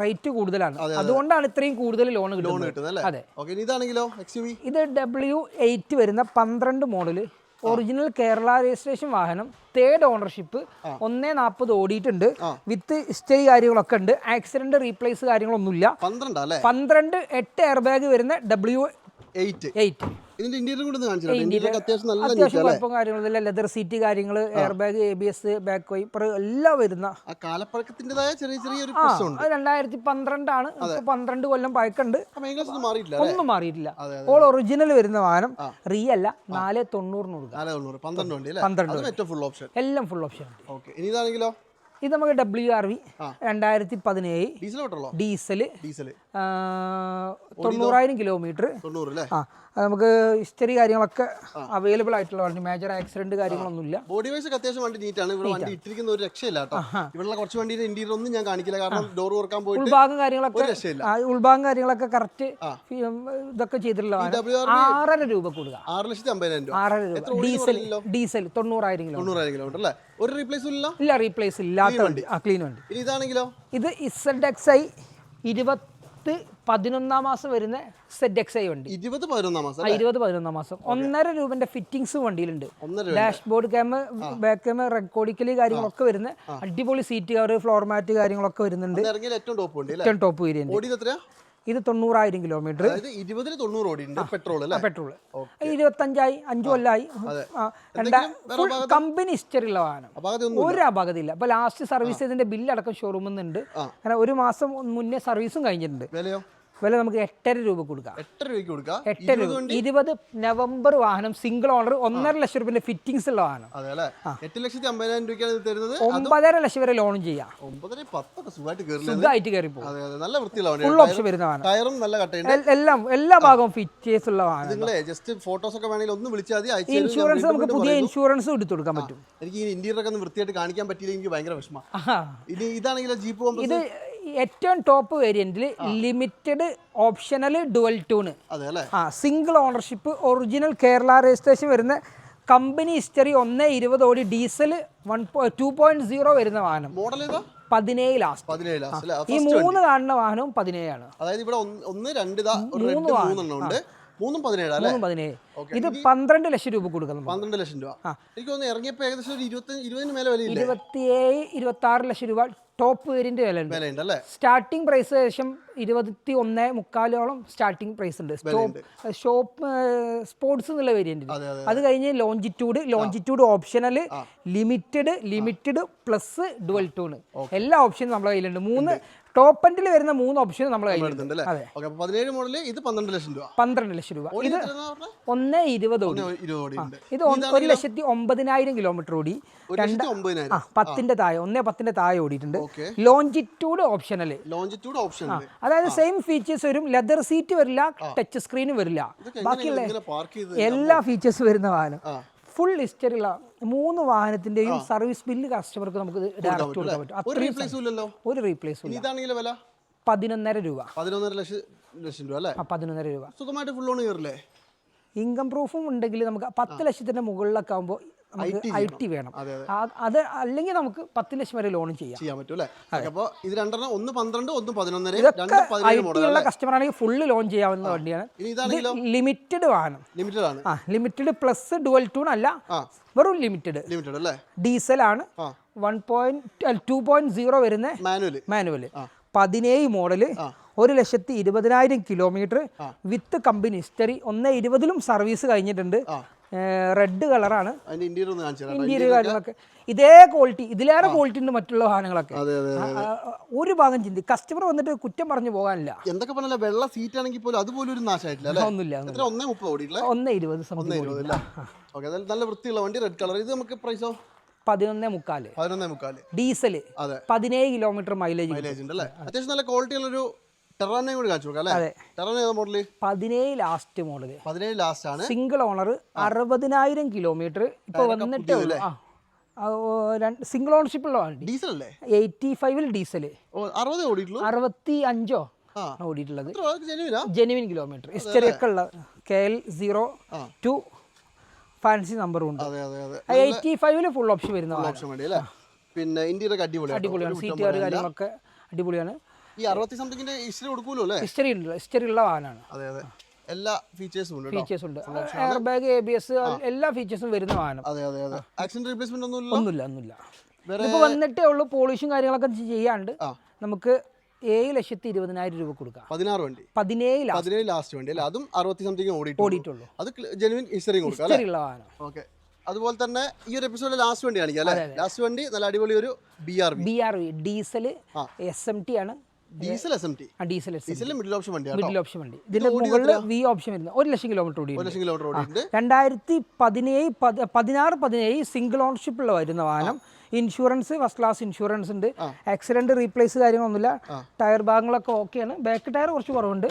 A: റേറ്റ് കൂടുതലാണ്. അതുകൊണ്ടാണ് ഇത്രയും കൂടുതൽ ലോൺ
B: ലോൺ
A: കിട്ടുന്നത്. അതെ.
B: ഇതാണെങ്കിലോ
A: ഇത് ഡബ്ല്യു എയ്റ്റ് വരുന്ന പന്ത്രണ്ട് മോഡൽ ഒറിജിനൽ കേരള രജിസ്ട്രേഷൻ വാഹനം തേർഡ് ഓണർഷിപ്പ് ഒന്നേ നാൽപ്പത് ഓടിയിട്ടുണ്ട്. വിത്ത് ഹിസ്റ്ററി കാര്യങ്ങളൊക്കെ ഉണ്ട്. ആക്സിഡന്റ് റീപ്ലേസ് കാര്യങ്ങളൊന്നുമില്ല.
B: പന്ത്രണ്ട്
A: എട്ട് എയർ ബാഗ് വരുന്ന ഡബ്ല്യു
B: എയ്റ്റ്
A: എയ്റ്റ്
B: ഇതിന്റെ ഇന്റീരിയർ കൂടെ അത്യാവശ്യം നല്ല
A: അത്യാവശ്യം കുഴപ്പം കാര്യങ്ങളില്ല ലെതർ സീറ്റ് കാര്യങ്ങൾ air bag A B S back wiper എല്ലാം വരുന്ന.
B: കാലപ്പഴക്കത്തിന്റെതായ ചെറിയ പ്രശ്നമുണ്ട്
A: അത് രണ്ടായിരത്തി പന്ത്രണ്ടാണ്. പന്ത്രണ്ട് കൊല്ലം
B: പഴക്കുണ്ട്. ഒന്നും മാറിയിട്ടില്ല
A: ഓൾ ഒറിജിനൽ വരുന്ന വാഹനം റീ അല്ല നാല് തൊണ്ണൂറിന് കൊടുക്കുക
B: പന്ത്രണ്ട് ഫുൾ ഓപ്ഷൻ
A: എല്ലാം ഫുൾ ഓപ്ഷൻ
B: ഇതാണെങ്കിലോ?
A: ഇത് നമുക്ക് ഡബ്ല്യു ആർ വി രണ്ടായിരത്തി പതിനേഴ്.
B: ഡീസൽ
A: തൊണ്ണൂറായിരം കിലോമീറ്റർ. ആ നമുക്ക് ഹിസ്റ്ററി കാര്യങ്ങളൊക്കെ അവൈലബിൾ ആയിട്ടുള്ള വണ്ടി മേജർ ആക്സിഡന്റ് കാര്യങ്ങളൊന്നുമില്ല.
B: ബോഡി വൈസ് അത്യാവശ്യം വണ്ടി നീറ്റാണ് ഇവിടെ വണ്ടി ഇട്ടിരിക്കുന്ന ഒരു രക്ഷയില്ല കേട്ടോ. ഇവിടെയുള്ള കുറച്ച് വണ്ടിയുടെ ഇന്റീരിയർ ഒന്നും ഞാൻ കാണിക്കില്ല. കാരണം ഡോർ തുറക്കാൻ പോയിട്ട്
A: ഉൾഭാഗം കാര്യങ്ങളൊക്കെ ഉൾഭാഗം കാര്യങ്ങളൊക്കെ കറക്റ്റ് ഇതൊക്കെ ചെയ്തിട്ടുള്ള ആറര രൂപ കൂടുക.
B: ആറ് ലക്ഷത്തി അമ്പതിനായിരം രൂപ.
A: ആറര രൂപ. ഡീസൽ ഡീസൽ തൊണ്ണൂറായിരം കിലോ
B: തൊണ്ണൂറായിരം കിലോമീറ്റർ അല്ലേ? ഒരു റീപ്ലേസ് ഇല്ല?
A: ഇല്ല റീപ്ലേസ് ഇല്ലാത്ത വണ്ടി. ആ ക്ലീൻ വണ്ടി.
B: ഇതാണെങ്കിലോ?
A: ഇത് ഇസഡ് എക്സ് ഐ ഇരുപത്തി പതിനൊന്നാം മാസം വരുന്ന സെറ്റ് എക്സ് ഐ വണ്ടി.
B: ഇരുപത് പതിനൊന്നാം മാസം
A: ഇരുപത് പതിനൊന്നാം മാസം. ഒന്നര രൂപന്റെ ഫിറ്റിംഗ്സ് വണ്ടിയിലുണ്ട്. ഡാഷ്ബോർഡ് ക്യാമ ബാക്ക് ക്യാമ റെക്കോർഡിക്കലി കാര്യങ്ങളൊക്കെ വരുന്ന അടിപൊളി സീറ്റ് കവർ ഫ്ലോർ മാറ്റ് കാര്യങ്ങളൊക്കെ വരുന്നുണ്ട്.
B: ഏറ്റവും ടോപ്പ്
A: വേരിയന്റ് ഇത് തൊണ്ണൂറായിരം കിലോമീറ്റർ
B: ഇരുപതിന് തൊണ്ണൂറ് ഓടി പെട്രോൾ
A: പെട്രോൾ ഇരുപത്തഞ്ചായി അഞ്ചു കൊല്ലായി ഫുൾ കമ്പനി ഹിസ്റ്ററി ഉള്ള വാഹനം. ഒരു അപകടമില്ല അപ്പൊ ലാസ്റ്റ് സർവീസ് ചെയ്തതിന്റെ ബില്ലടക്കം ഷോറൂമിൽ നിന്നുണ്ട്. അങ്ങനെ ഒരു മാസം മുന്നേ സർവീസും കഴിഞ്ഞിട്ടുണ്ട്. വില നമുക്ക് എട്ടര രൂപ കൊടുക്കാം.
B: എട്ടര രൂപയ്ക്ക് കൊടുക്കാം.
A: എട്ടര രൂപ. ഇരുപത് നവംബർ വാഹനം സിംഗിൾ ഓണർ ഒന്നര ലക്ഷം രൂപയുടെ ഫിറ്റിംഗ്സ് ഉള്ള വാഹനം.
B: എട്ട് ലക്ഷത്തി അമ്പതിനായിരം രൂപയ്ക്കാണ് തരുന്നത്?
A: ഒമ്പതര ലക്ഷം വരെ ലോണും ചെയ്യാം.
B: ഒമ്പതര പത്തൊക്കെ സുഖമായിട്ട്
A: കയറി പോകും
B: നല്ല വൃത്തിയുള്ള
A: ഫുൾ ഓപ്ഷൻ വരുന്ന വാഹനം.
B: ടയറും നല്ല കട്ടയുണ്ട്.
A: എല്ലാം എല്ലാ ഭാഗവും ഫിറ്റേഴ്സ് ഉള്ള വാഹനം
B: നിങ്ങളെ ജസ്റ്റ് ഫോട്ടോസ് ഒക്കെ വേണമെങ്കിൽ ഒന്ന് വിളിച്ചാൽ
A: ഇൻഷുറൻസ് നമുക്ക് പുതിയ. ഇൻഷുറൻസ് എടുത്തു കൊടുക്കാൻ പറ്റും.
B: എനിക്ക് ഈ ഇന്റീരിയർ ഒക്കെ ഒന്ന് വൃത്തിയായിട്ട് കാണിക്കാൻ പറ്റിയില്ല എനിക്ക് ഭയങ്കര വിഷമം.
A: ഇത്
B: ഇനി ഇതാണെങ്കിലോ ജീപ്പ്
A: ഇത് ഏറ്റവും ടോപ്പ് വേരിയന്റിൽ ലിമിറ്റഡ് ഓപ്ഷണൽ ഡുവൽ
B: അല്ലേ?
A: ആ single ownership original Kerala registration വരുന്ന കമ്പനി ഹിസ്റ്ററി ഒന്ന് ഇരുപത് ഓടി diesel one two point zero വരുന്ന വാഹനം.
B: മോഡൽ
A: പതിനേഴ് ലാസ്റ്റ്. ഈ മൂന്ന് കാണുന്ന വാഹനവും പതിനേഴാണ്.
B: അതായത് ഇവിടെ ഒന്ന് രണ്ട് മൂന്ന് വാഹനം.
A: മൂന്നും പതിനേഴ് ഇത് പന്ത്രണ്ട് ലക്ഷം രൂപ കൊടുക്കുന്നു.
B: പന്ത്രണ്ട് ലക്ഷം രൂപ. എനിക്ക് തോന്നുന്നു ഇറങ്ങിയപ്പോൾ ഏകദേശം ഒരു ഇരുപത്തി ഇരുപതിന് മേലെ വിലയില്ലേ?
A: ഇരുപത്തിയേഴ് ഇരുപത്തി ആറ് ലക്ഷം രൂപ ടോപ്പ് വേരിയന്റ്
B: വിലയുണ്ട്.
A: സ്റ്റാർട്ടിംഗ് പ്രൈസ് ഏകദേശം ഇരുപത്തി ഒന്ന് മുക്കാലോളം സ്റ്റാർട്ടിംഗ് പ്രൈസ് ഉണ്ട്. ഷോപ്പ് സ്പോർട്സ് എന്നുള്ള വേരിയന്റ്.
B: അത്
A: കഴിഞ്ഞ് longitude longitude optional limited limited plus dual tone എല്ലാ ഓപ്ഷനും നമ്മുടെ കയ്യിലുണ്ട്. മൂന്ന് ടോപ്പ് എൻഡിൽ വരുന്ന മൂന്ന് ഓപ്ഷൻ
B: നമ്മൾ പതിനേഴ് മോഡൽ ഇത് പന്ത്രണ്ട് ലക്ഷം രൂപ.
A: പന്ത്രണ്ട് ലക്ഷം രൂപ. ഇത് ഒന്ന് ഇരുപത് ഓടി. ഇത് ഒരു ലക്ഷത്തി ഒമ്പതിനായിരം കിലോമീറ്റർ ഓടി.
B: രണ്ട്
A: ആ പത്തിന്റെ താഴെ ഒന്നേ പത്തിന്റെ താഴെ ഓടിയിട്ടുണ്ട്. ലോഞ്ചിറ്റ്യൂഡ് ഓപ്ഷനൽ
B: ലോഞ്ചിറ്റ്യൂഡ് ഓപ്ഷൻ
A: അതായത് സെയിം ഫീച്ചേഴ്സ് വരും ലെതർ സീറ്റ് വരില്ല ടച്ച് സ്ക്രീനും വരില്ല. ബാക്കിയുള്ള എല്ലാ ഫീച്ചേഴ്സ് വരുന്ന വാഹനം. ഫുൾ ഹിസ്റ്ററിയുള്ള മൂന്ന് വാഹനത്തിന്റെയും സർവീസ് ബില്ല് കസ്റ്റമർക്ക് നമുക്ക് ഡയറക്റ്റ് കൊടുക്കാൻ പറ്റും.
B: ഒരു
A: അത്രയും ഒരു റീപ്ലേസ്
B: ഇതാണെങ്കിലോ വില?
A: പതിനൊന്നര രൂപ.
B: പതിനൊന്നര ലക്ഷം രൂപ അല്ലേ?
A: പതിനൊന്നര രൂപ.
B: സുഖമായിട്ട് ഫുൾ ഓൺ കയറില്ലേ
A: ഇൻകം പ്രൂഫും ഉണ്ടെങ്കിൽ നമുക്ക് പത്ത് ലക്ഷത്തിന്റെ മുകളിലൊക്കെ ആകുമ്പോൾ ഐ ടി വേണം.
B: അതെ,
A: അല്ലെങ്കിൽ നമുക്ക് പത്ത് ലക്ഷം വരെ ലോൺ ചെയ്യാം.
B: ചെയ്യാൻ പറ്റും അപ്പോൾ ഇത് രണ്ടെണ്ണം ഒന്ന് പന്ത്രണ്ട് ഒന്ന് പതിനൊന്നര
A: ഉള്ള കസ്റ്റമർ ആണെങ്കിൽ ഫുള്ള് ലോൺ ചെയ്യാവുന്ന വണ്ടിയാണ്. ലിമിറ്റഡ് വാഹനം.
B: ലിമിറ്റഡ് ആണ്.
A: ലിമിറ്റഡ് പ്ലസ് ഡുവൽ ടൂൺ അല്ല വെറും ലിമിറ്റഡ്
B: ലിമിറ്റഡ് അല്ലേ?
A: ഡീസൽ
B: ആണ്.
A: One point two point zero വരുന്ന
B: മാനുവൽ
A: മാനുവൽ പതിനേഴ് മോഡൽ ഒരു ലക്ഷത്തി ഇരുപതിനായിരം കിലോമീറ്റർ വിത്ത് കമ്പനി ഹിസ്റ്ററി ഒന്ന് ഇരുപതിലും സർവീസ് കഴിഞ്ഞിട്ടുണ്ട്. റെഡ് കളറാണ്.
B: ഇന്റീരിയർ
A: കാര്യങ്ങളൊക്കെ. ഇതേ ക്വാളിറ്റി ഇതിലേറെ ക്വാളിറ്റി ഉണ്ട് മറ്റുള്ള വാഹനങ്ങളൊക്കെ ഒരു ഭാഗം ചിന്തി. കസ്റ്റമർ വന്നിട്ട് കുറ്റം പറഞ്ഞു പോകാനില്ല.
B: എന്തൊക്കെ പറഞ്ഞാൽ വെള്ള സീറ്റ് ആണെങ്കിൽ പോലും അതുപോലും ഒരു നാശമായിട്ടില്ല
A: ഒന്നുമില്ല
B: ഒന്നേ മുപ്പത് ഓടിയിട്ടില്ല
A: ഒന്ന് ഇരുപത്
B: നല്ല വൃത്തിയുള്ള വണ്ടി റെഡ് കളർ ഇത് നമുക്ക് പ്രൈസോ
A: പതിനൊന്നേ മുക്കാൽ.
B: പതിനൊന്നേ മുക്കാൽ.
A: ഡീസൽ
B: അതെ.
A: പതിനേഴ് കിലോമീറ്റർ മൈലേജ്
B: മൈലേജ് ഉണ്ട്. അല്ലേ? അത്യാവശ്യം നല്ല ക്വാളിറ്റി ഉള്ളൊരു ടെറാനയും കൂടി കാണിച്ചു കൊടുക്കാം അല്ലേ? ടെറാന ഏതാ മോഡൽ
A: പതിനേഴ് ലാസ്റ്റ് മോഡൽ
B: പതിനേഴ് ലാസ്റ്റ് ആണ്.
A: സിംഗിൾ ഓണർ അറുപതിനായിരം കിലോമീറ്റർ ഇപ്പൊ വന്നിട്ട് സിംഗിൾ ഓണർഷിപ്പ് ഉള്ള വണ്ടി.
B: ഡീസൽ അല്ലേ?
A: എയ്റ്റി ഫൈവിൽ ഡീസൽ
B: ഓ അറുപതേ ഓടിയിട്ടുള്ളൂ?
A: അറുപത്തി അഞ്ചോ ഓടിയിട്ടുള്ളത്. ജെനുവിൻ കിലോമീറ്റർ ഹിസ്റ്ററി ഒക്കെ ഉള്ള K L zero two fancy നമ്പറും ഉണ്ട്. എയ്റ്റി ഫൈവിൽ ഫുൾ ഓപ്ഷൻ വരുന്ന
B: പിന്നെ ഇന്ത്യയുടെ ഒക്കെ അടിപൊളിയാണ്.
A: സീറ്റുകാർ കാര്യങ്ങളൊക്കെ അടിപൊളിയാണ്.
B: ഈ അറുപത്തി സംതിങ്ങിന്റെ ഹിസ്റ്ററി കൊടുക്കൂലോ അല്ലേ?
A: ഹിസ്റ്ററി ഉണ്ട് ഹിസ്റ്ററി ഉള്ള വാഹനമാണ്.
B: അതെ അതെ. എല്ലാ ഫീച്ചേഴ്സും ഉണ്ട്
A: ഫീച്ചേഴ്സ് ഉണ്ട്. Air bag A B S എല്ലാ ഫീച്ചേഴ്സും വരുന്ന വാഹനം.
B: അതെ അതെ അതെ. ആക്സിഡന്റ് റീപ്ലേസ്മെന്റ് ഒന്നും
A: ഒന്നുമില്ല ഒന്നുമില്ല.
B: വേറെ-
A: ഇതിപ്പോൾ വന്നിട്ടേ ഉള്ളൂ പോളിഷും കാര്യങ്ങളൊക്കെ ചെയ്യാണ്ട് നമുക്ക് ഏഴ് ലക്ഷത്തി ഇരുപതിനായിരം രൂപ കൊടുക്കാം.
B: പതിനാറ് വണ്ടി.
A: പതിനേഴ്
B: പതിനേഴ് ലാസ്റ്റ് വണ്ടി അല്ലേ? അതും അറുപത്തി സംതിങ് ഓടിയിട്ടുള്ളൂ. അത് ജെനുവിൻ ഹിസ്റ്ററിയും കൊടുക്കാം ഓക്കെ അതുപോലെ തന്നെ ഈ ഒരു എപ്പിസോഡിൽ ലാസ്റ്റ് വണ്ടി കാണിക്കാം അല്ലേ? ലാസ്റ്റ് വണ്ടി നല്ല അടിപൊളി ഒരു B R B
A: R diesel. S M T ആണ്.
B: ഡീസൽ എസ് എം ടി
A: ആ ഡീസൽ
B: മിഡിൽ ഓപ്ഷൻ വണ്ടിയാണ്
A: മിഡിൽ ഓപ്ഷൻ വണ്ടി. ഇതിന്റെ മുകളിൽ വി ഓപ്ഷൻ വരുന്നത് ഒരു ലക്ഷം കിലോമീറ്റർ ഓടി
B: ലക്ഷം കിലോമീറ്റർ
A: രണ്ടായിരത്തി പതിനേഴ് പതി- പതിനാറ് പതിനേഴ് സിംഗിൾ ഓണർഷിപ്പുള്ള വരുന്ന വാഹനം ഇൻഷുറൻസ് ഫസ്റ്റ് ക്ലാസ് ഇൻഷുറൻസ് ഉണ്ട്. ആക്സിഡന്റ് റീപ്ലേസ് കാര്യങ്ങളൊന്നുമില്ല. ടയർ ഭാഗങ്ങളൊക്കെ ഓക്കെയാണ് ബാക്ക് ടയർ കുറച്ച് കുറവുണ്ട്.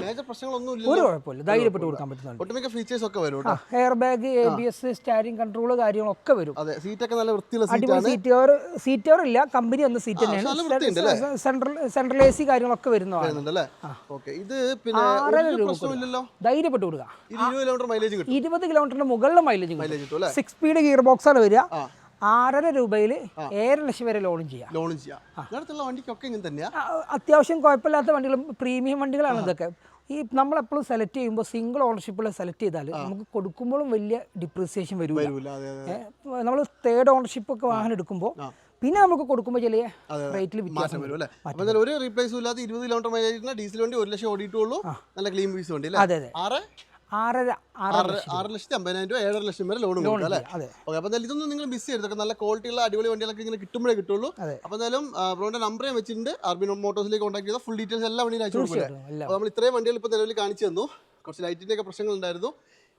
A: ഒരു കുഴപ്പമില്ല. ധൈര്യപ്പെട്ട് കൊടുക്കാൻ പറ്റുന്നുണ്ട്
B: ഫീച്ചേഴ്സ് ഒക്കെ വരും
A: air bag A B S steering control കാര്യങ്ങളൊക്കെ വരും. അടിപൊളി സീറ്റ് കവർ സീറ്റ് കവർ ഇല്ല. കമ്പനി വന്ന സീറ്റ് തന്നെയാണ്. സെൻട്രൽ സെൻട്രൽ എ സി കാര്യങ്ങളൊക്കെ വരുന്നതാണ്. ധൈര്യപ്പെട്ട് കൊടുക്കുക
B: ഇത് ഇരുപത്
A: കിലോമീറ്ററിന്റെ മുകളിലെ mileage six speed gear box ആണ് വരിക. ആറര രൂപയിൽ ഏഴര ലക്ഷം വരെ ലോണും ചെയ്യാം.
B: ലോണും ചെയ്യാം. വണ്ടിക്കൊക്കെ ഇങ്ങനെ തന്നെയാ?
A: അത്യാവശ്യം കുഴപ്പമില്ലാത്ത വണ്ടികളും പ്രീമിയം വണ്ടികളാണ് ഇതൊക്കെ. ഈ നമ്മൾ എപ്പോഴും സെലക്ട് ചെയ്യുമ്പോൾ സിംഗിൾ ഓണർഷിപ്പിൽ സെലക്ട് ചെയ്താൽ നമുക്ക് കൊടുക്കുമ്പോഴും വലിയ ഡിപ്രീസിയേഷൻ വരില്ല നമ്മൾ തേർഡ് ഓണർഷിപ്പ് ഒക്കെ വാഹനം എടുക്കുമ്പോൾ പിന്നെ നമുക്ക് കൊടുക്കുമ്പോൾ ചെറിയ റേറ്റിൽ വ്യത്യാസം
B: വരും അല്ലേ? ഒരു റീപ്ലേസും ഇല്ലാതെ ഇരുപത് കിലോമീറ്റർ മൈലേജ് ഡീസൽ വണ്ടി ഒരു ലക്ഷം ഓടിയിട്ടുള്ളൂ. നല്ല ക്ലീൻ പീസ് വണ്ടി അല്ലേ?
A: അതെ അതെ.
B: ആറ്
A: ആറര
B: ആറ് ലക്ഷത്തി അമ്പതിനായിരം രൂപ ഏഴര ലക്ഷം വരെ ലോൺ കൊടുക്കും അല്ലേ? ഓക്കെ അപ്പോൾ ഇതൊന്നും നിങ്ങൾ മിസ് ചെയ്തതൊക്കെ നല്ല ക്വാളിറ്റിയുള്ള അടിപൊളി വണ്ടികളൊക്കെ ഇങ്ങനെ കിട്ടുമ്പോഴേ കിട്ടുള്ളൂ. അപ്പോൾ എന്തായാലും ബ്രോന്റെ നമ്പർ ഞാൻ വെച്ചിട്ടുണ്ട്. അർബിൻ മോട്ടോഴ്സിലേക്ക് കോൺടാക്ട് ചെയ്താൽ ഫുൾ ഡീറ്റെയിൽസ് എല്ലാം വണ്ടിയും അയച്ചു കൊടുക്കില്ലേ അപ്പോൾ നമ്മൾ ഇത്രയും വണ്ടികൾ ഇപ്പോൾ നിലവിൽ കാണിച്ചു തന്നു. കുറച്ച് ലൈറ്റിന്റെ ഒക്കെ പ്രശ്നങ്ങൾ ഉണ്ടായിരുന്നു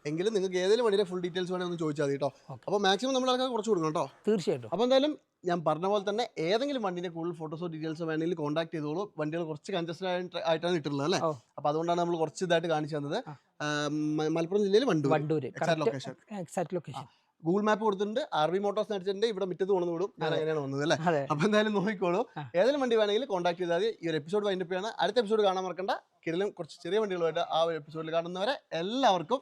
B: എങ്കിലും നിങ്ങൾക്ക് ഏതെങ്കിലും വണ്ടിയുടെ ഫുൾ ഡീറ്റെയിൽസ് വേണമെങ്കിൽ ഒന്ന് ചോദിച്ചാൽ മതി കേട്ടോ. അപ്പോൾ മാക്സിമം നമ്മൾ ആൾക്കാർ കുറച്ച് കൊടുക്കണം കേട്ടോ.
A: തീർച്ചയായിട്ടും.
B: അപ്പോൾ എന്തായാലും ഞാൻ പറഞ്ഞ പോലെ തന്നെ ഏതെങ്കിലും വണ്ടിന്റെ കൂടുതൽ ഫോട്ടോസോ ഡീറ്റെയിൽസോ വേണമെങ്കിൽ കോൺടാക്ട് ചെയ്തോളൂ. വണ്ടികൾ കുറച്ച് കൺജസ്റ്റഡ് ആയിട്ട് ആയിട്ടാണ് ഇട്ടിട്ടുള്ളത് അല്ലേ?
A: അപ്പൊ
B: അപ്പോൾ അതുകൊണ്ടാണ് നമ്മൾ കുറച്ച് ഇതായിട്ട് കാണിച്ചു തന്നത്. മലപ്പുറം ജില്ലയിൽ Wandoor
A: Wandoor.
B: Location
A: exact location
B: Google map കൊടുത്തിട്ടുണ്ട്. ആർ ബി മോട്ടോഴ്സ് അടിച്ചിട്ടുണ്ട് ഇവിടെ മുറ്റത്ത് കൊണ്ടു വിടും. ഞാൻ അങ്ങനെയാണ് വന്നത് അല്ലേ? അപ്പൊ എന്തായാലും നോക്കിക്കോളൂ. ഏതെങ്കിലും വണ്ടി വേണമെങ്കിൽ കോൺടാക്ട് ചെയ്താൽ മതി. ഈ ഒരു എപ്പിസോഡ് വൈൻഡപ്പ് ചെയ്യാണ്. അടുത്ത എപ്പിസോഡ് കാണാൻ മറക്കണ്ട. കിടലും കുറച്ച് ചെറിയ വണ്ടികളുമായിട്ട് ആ ഒരു എപ്പിസോഡിൽ കാണുന്നവരെ എല്ലാവർക്കും